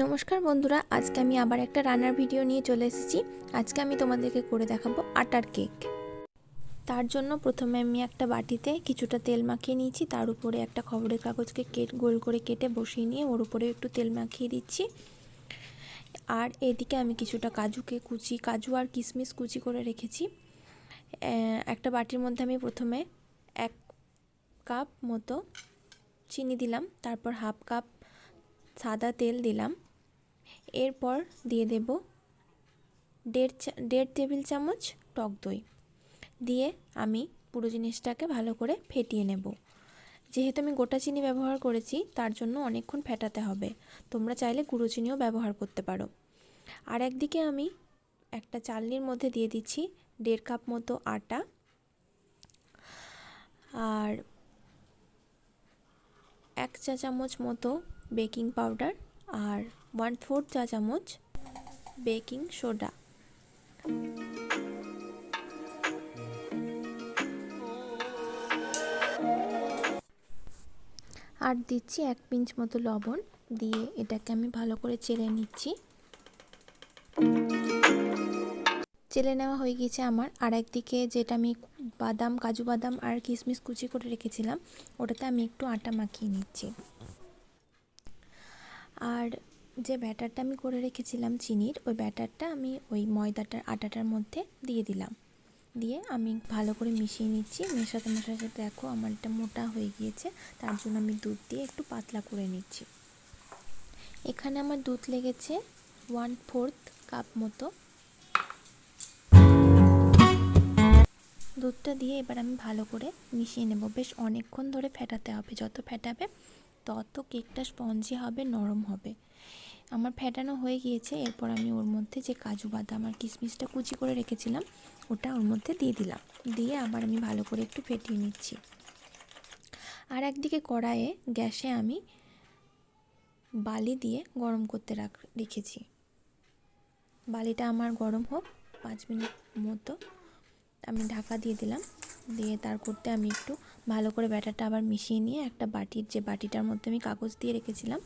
নমস্কার বন্ধুরা, আজকে আমি আবার একটা রান্নার ভিডিও নিয়ে চলে এসেছি। আজকে আমি তোমাদেরকে করে দেখাবো আটার কেক। তার জন্য প্রথমে আমি একটা বাটিতে কিছুটা তেল মাখিয়ে নিয়েছি। তার উপরে একটা খবরের কাগজকে কেট গোল করে কেটে বসিয়ে নিয়ে ওর উপরে একটু তেল মাখিয়ে দিচ্ছি। আর এদিকে আমি কিছুটা কাজুকে কুচি, কাজু আর কিশমিশ কুচি করে রেখেছি। একটা বাটির মধ্যে আমি প্রথমে এক কাপ মতো চিনি দিলাম, তারপর হাফ কাপ সাদা তেল দিলাম। এরপর দিয়ে দেব দেড় দেড় টেবিল চামচ টক দই। দিয়ে আমি পুরো জিনিসটাকে ভালো করে ফেটিয়ে নেব। যেহেতু আমি গোটা চিনি ব্যবহার করেছি, তার জন্য অনেকক্ষণ ফেটাতে হবে। তোমরা চাইলে গুঁড়ো চিনিও ব্যবহার করতে পারো। আর একদিকে আমি একটা চালনির মধ্যে দিয়ে দিচ্ছি দেড় কাপ মতো আটা। আর এক চা চামচ মতো বেকিং পাউডার। আর ওয়ান ফোর চা চামচ বেকিং সোডা। আর দিচ্ছি এক পিঞ্চ মতো লবণ, দিয়ে এটাকে আমি ভালো করে চেলে নিচ্ছি। চেলে নেওয়া হয়ে গেছে আমার। আর একদিকে যেটা আমি বাদাম, কাজু বাদাম আর কিশমিশ কুচি করে রেখেছিলাম, ওটাতে আমি একটু আটা মাখিয়ে নিচ্ছি। আর যে ব্যাটারটা আমি করে রেখেছিলাম চিনির, ওই ব্যাটারটা আমি ওই ময়দাটার, আটাটার মধ্যে দিয়ে দিলাম। দিয়ে আমি ভালো করে মিশিয়ে নিচ্ছি। মেশাতে মেশাতে দেখো আমার এটা মোটা হয়ে গিয়েছে, তার জন্য আমি দুধ দিয়ে একটু পাতলা করে নিচ্ছি। এখানে আমার দুধ লেগেছে ওয়ান ফোর্থ কাপ মতো। দুধটা দিয়ে এবার আমি ভালো করে মিশিয়ে নেব। বেশ অনেকক্ষণ ধরে ফেটাতে হবে। যত ফেটাবে তত কেকটা স্পঞ্জি হবে, নরম হবে। আমার ফেটানো হয়ে গিয়েছে। এরপর আমি ওর মধ্যে যে কাজু বাদাম আর কিশমিশটা কুচি করে রেখেছিলাম, ওটা ওর মধ্যে দিয়ে দিলাম। দিয়ে আবার আমি ভালো করে একটু ফেটিয়ে নিচ্ছি। আর একদিকে কড়াইয়ে গ্যাসে আমি বালি দিয়ে গরম করতে রাখ, রেখেছি। বালিটা আমার গরম হোক, পাঁচ মিনিট মতো আমি ঢাকা দিয়ে দিলাম। দিয়ে তার করতে আমি একটু ভালো করে ব্যাটারটা আবার মিশিয়ে নিয়ে একটা বাটির যে বাটিটার মধ্যে আমি কাগজ দিয়ে রেখেছিলাম,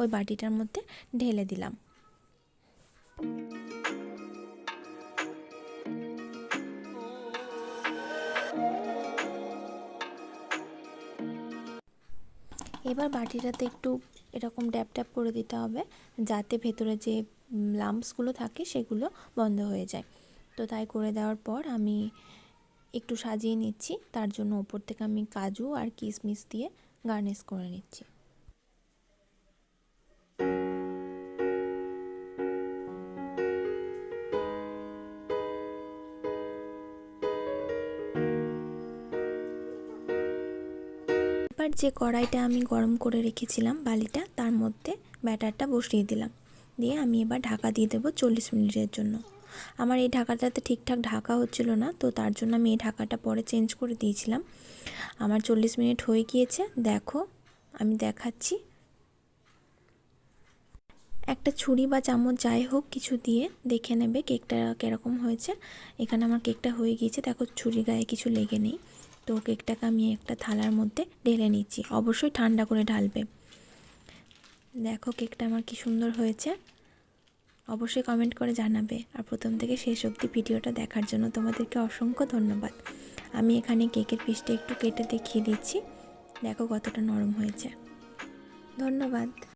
ওই বাটিটার মধ্যে ঢেলে দিলাম। এবার বাটিটাতে একটু এরকম ড্যাপ ড্যাপ করে দিতে হবে, যাতে ভেতরে যে লাম্পসগুলো থাকে সেগুলো বন্ধ হয়ে যায়। তো তাই করে দেওয়ার পর আমি একটু সাজিয়ে নিচ্ছি। তার জন্য ওপর থেকে আমি কাজু আর কিশমিশ দিয়ে গার্নিশ করে নিচ্ছি। এবার যে কড়াইটা আমি গরম করে রেখেছিলাম বালিটা, তার মধ্যে ব্যাটারটা বসিয়ে দিলাম। দিয়ে আমি এবার ঢাকা দিয়ে দেবো চল্লিশ মিনিটের জন্য। আমার এই ঢাকাটাতে ঠিকঠাক ঢাকা হচ্ছিল না, তো তার জন্য আমি এই ঢাকাটা পরে চেঞ্জ করে দিয়েছিলাম। আমার চল্লিশ মিনিট হয়ে গিয়েছে, দেখো, আমি দেখাচ্ছি। একটা ছুরি বা চামচ যাই হোক কিছু দিয়ে দেখে নেবে কেকটা কীরকম হয়েছে। এখানে আমার কেকটা হয়ে গিয়েছে, দেখো ছুরি গায়ে কিছু লেগে নেই। তো কেকটাকে আমি একটা থালার মধ্যে ঢেলে নিচ্ছি, অবশ্যই ঠান্ডা করে ঢালবে। দেখো কেকটা আমার কি সুন্দর হয়েছে। অবশ্যই কমেন্ট করে জানাবে। আর প্রথম থেকে শেষ অবধি ভিডিওটা দেখার জন্য তোমাদেরকে অসংখ্য ধন্যবাদ। আমি এখানে কেকের পিসটা একটু কেটে দেখিয়ে দিচ্ছি। দেখো কতটা নরম হয়েছে। ধন্যবাদ।